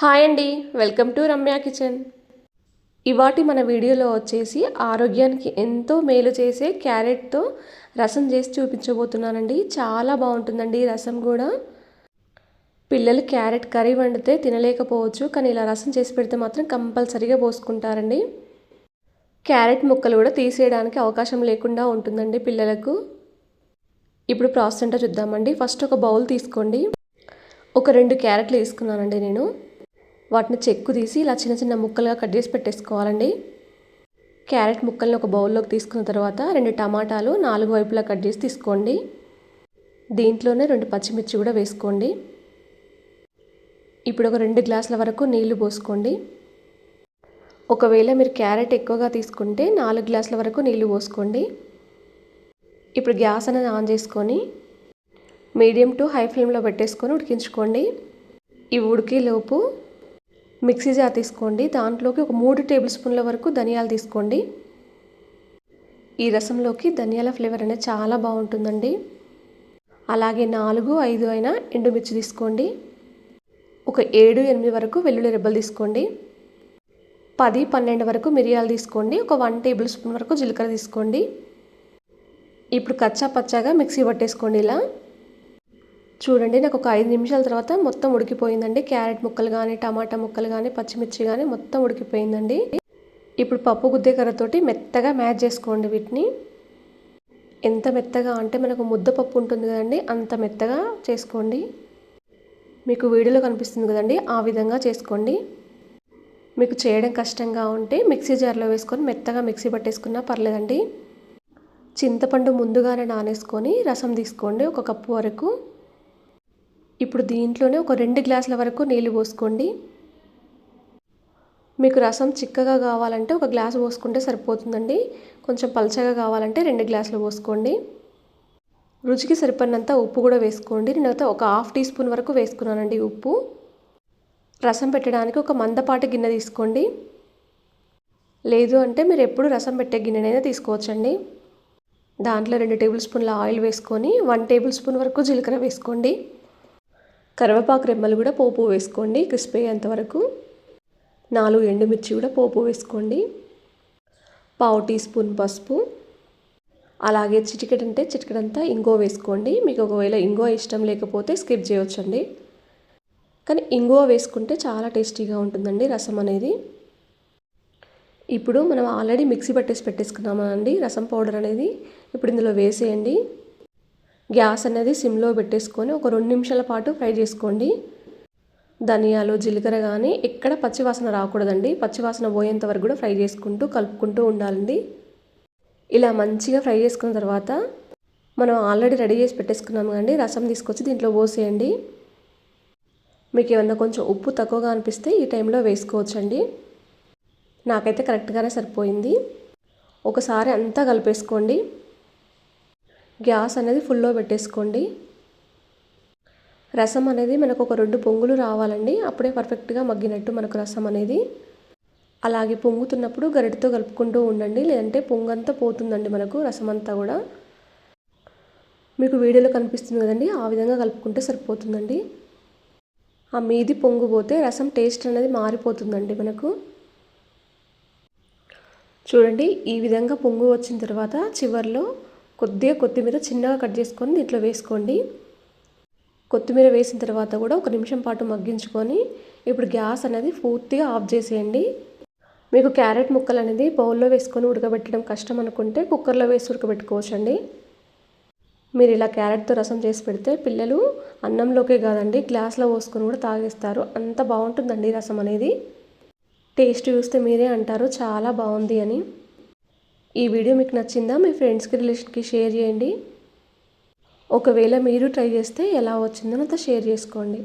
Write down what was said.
Hi అండి. Welcome to Ramya kitchen. ఇవాటి మన వీడియోలో వచ్చేసి ఆరోగ్యానికి ఎంతో మేలు చేసే క్యారెట్తో రసం చేసి చూపించబోతున్నానండి. చాలా బాగుంటుందండి ఈ రసం కూడా. పిల్లలు క్యారెట్ కర్రీ వండితే తినలేకపోవచ్చు కానీ ఇలా రసం చేసి పెడితే మాత్రం కంపల్సరీగా పోసుకుంటారండి. క్యారెట్ ముక్కలు కూడా తీసేయడానికి అవకాశం లేకుండా ఉంటుందండి పిల్లలకు. ఇప్పుడు ప్రాసెస్ ఏంటో చూద్దామండి. ఫస్ట్ ఒక బౌల్ తీసుకోండి. ఒక రెండు క్యారెట్లు తీసుకున్నానండి నేను. వాటిని చెక్కు తీసి ఇలా చిన్న చిన్న ముక్కలుగా కట్ చేసి పెట్టేసుకోవాలండి. క్యారెట్ ముక్కల్ని ఒక బౌల్లోకి తీసుకున్న తర్వాత రెండు టమాటాలు నాలుగు వైపులా కట్ చేసి తీసుకోండి. దీంట్లోనే రెండు పచ్చిమిర్చి కూడా వేసుకోండి. ఇప్పుడు ఒక రెండు గ్లాసుల వరకు నీళ్ళు పోసుకోండి. ఒకవేళ మీరు క్యారెట్ ఎక్కువగా తీసుకుంటే నాలుగు గ్లాసుల వరకు నీళ్ళు పోసుకోండి. ఇప్పుడు గ్యాస్ అనేది ఆన్ చేసుకొని మీడియం టు హై ఫ్లేమ్లో పెట్టేసుకొని ఉడికించుకోండి. ఈ ఉడికేలోపు మిక్సీ జార్ తీసుకోండి. దాంట్లోకి ఒక మూడు టేబుల్ స్పూన్ల వరకు ధనియాలు తీసుకోండి. ఈ రసంలోకి ధనియాల ఫ్లేవర్ అనేది చాలా బాగుంటుందండి. అలాగే నాలుగు ఐదు అయినా ఎండుమిర్చి తీసుకోండి. ఒక ఏడు ఎనిమిది వరకు వెల్లుల్లి రెబ్బలు తీసుకోండి. పది పన్నెండు వరకు మిరియాలు తీసుకోండి. ఒక వన్ టేబుల్ స్పూన్ వరకు జీలకర్ర తీసుకోండి. ఇప్పుడు కచ్చా పచ్చాగా మిక్సీ పట్టేసుకోండి ఇలా. చూడండి నాకు ఒక ఐదు నిమిషాల తర్వాత మొత్తం ఉడికిపోయిందండి. క్యారెట్ ముక్కలు కానీ టమాటా ముక్కలు కానీ పచ్చిమిర్చి కానీ మొత్తం ఉడికిపోయిందండి. ఇప్పుడు పప్పు గుద్దే కర్రతోటి మెత్తగా మ్యాచ్ చేసుకోండి వీటిని. ఎంత మెత్తగా అంటే మనకు ముద్దపప్పు ఉంటుంది కదండి అంత మెత్తగా చేసుకోండి. మీకు వీడియోలో కనిపిస్తుంది కదండి ఆ విధంగా చేసుకోండి. మీకు చేయడం కష్టంగా ఉంటే మిక్సీ జార్లో వేసుకొని మెత్తగా మిక్సీ పట్టేసుకున్నా పర్లేదండి. చింతపండు ముందుగానే నానేసుకొని రసం తీసుకోండి ఒక కప్పు వరకు. ఇప్పుడు దీంట్లోనే ఒక రెండు గ్లాసుల వరకు నీళ్ళు పోసుకోండి. మీకు రసం చిక్కగా కావాలంటే ఒక గ్లాస్ పోసుకుంటే సరిపోతుందండి. కొంచెం పలచగా కావాలంటే రెండు గ్లాసులు పోసుకోండి. రుచికి సరిపడినంత ఉప్పు కూడా వేసుకోండి. నేనైతే ఒక హాఫ్ టీ స్పూన్ వరకు వేసుకున్నానండి ఉప్పు. రసం పెట్టడానికి ఒక మందపాటి గిన్నె తీసుకోండి. లేదు అంటే మీరు ఎప్పుడు రసం పెట్టే గిన్నెనైనా తీసుకోవచ్చండి. దాంట్లో రెండు టేబుల్ స్పూన్ల ఆయిల్ వేసుకొని వన్ టేబుల్ స్పూన్ వరకు జీలకర్ర వేసుకోండి. కరివేపాకు రెమ్మలు కూడా పోపు వేసుకోండి క్రిస్పీ అయ్యేంత వరకు. నాలుగు ఎండుమిర్చి కూడా పోపు వేసుకోండి. పావు టీ స్పూన్ పసుపు. అలాగే చిటికెట్ అంటే చిటికెడంతా ఇంగో వేసుకోండి. మీకు ఒకవేళ ఇంగో ఇష్టం లేకపోతే స్కిప్ చేయొచ్చండి. కానీ ఇంగువ వేసుకుంటే చాలా టేస్టీగా ఉంటుందండి రసం అనేది. ఇప్పుడు మనం ఆల్రెడీ మిక్సీ పట్టేసి పెట్టేసుకున్నామండి రసం పౌడర్ అనేది. ఇప్పుడు ఇందులో వేసేయండి. గ్యాస్ అనేది సిమ్లో పెట్టేసుకొని ఒక రెండు నిమిషాల పాటు ఫ్రై చేసుకోండి. ధనియాలు జీలకర్ర కానీ ఎక్కడ పచ్చివాసన రాకూడదండి. పచ్చివాసన పోయేంత వరకు కూడా ఫ్రై చేసుకుంటూ కలుపుకుంటూ ఉండాలండి. ఇలా మంచిగా ఫ్రై చేసుకున్న తర్వాత మనం ఆల్రెడీ రెడీ చేసి పెట్టేసుకున్నాము కండి రసం తీసుకొచ్చి దీంట్లో పోసేయండి. మీకు ఏమన్నా కొంచెం ఉప్పు తక్కువగా అనిపిస్తే ఈ టైంలో వేసుకోవచ్చండి. నాకైతే కరెక్ట్గానే సరిపోయింది. ఒకసారి అంతా కలిపేసుకోండి. గ్యాస్ అనేది ఫుల్లో పెట్టేసుకోండి. రసం అనేది మనకు ఒక రెండు పొంగులు రావాలండి. అప్పుడే పర్ఫెక్ట్గా మగ్గినట్టు మనకు రసం అనేది. అలాగే పొంగుతున్నప్పుడు గరిటతో కలుపుకుంటూ ఉండండి. లేదంటే పొంగంతా పోతుందండి మనకు రసం అంతా కూడా. మీకు వీడియోలో కనిపిస్తుంది కదండి. ఆ విధంగా కలుపుకుంటే సరిపోతుందండి. ఆ మీది పొంగు పోతే రసం టేస్ట్ అనేది మారిపోతుందండి మనకు. చూడండి ఈ విధంగా పొంగు వచ్చిన తర్వాత చివరిలో కొద్దిగా కొత్తిమీర చిన్నగా కట్ చేసుకొని దీంట్లో వేసుకోండి. కొత్తిమీర వేసిన తర్వాత కూడా ఒక నిమిషం పాటు మగ్గించుకొని ఇప్పుడు గ్యాస్ అనేది పూర్తిగా ఆఫ్ చేసేయండి. మీకు క్యారెట్ ముక్కలు అనేది బౌల్లో వేసుకొని ఉడకబెట్టడం కష్టం అనుకుంటే కుక్కర్లో వేసి ఉడకబెట్టుకోవచ్చండి. మీరు ఇలా క్యారెట్తో రసం చేసి పెడితే పిల్లలు అన్నంలోకే కాదండి గ్లాస్లో పోసుకొని కూడా తాగేస్తారు. అంత బాగుంటుందండి రసం అనేది. టేస్ట్ చూస్తే మీరే అంటారు చాలా బాగుంది అని. ఈ వీడియో మీకు నచ్చిందా మీ ఫ్రెండ్స్కి రిలేషన్కి షేర్ చేయండి. ఒకవేళ మీరు ట్రై చేస్తే ఎలా వచ్చిందో అంత షేర్ చేసుకోండి.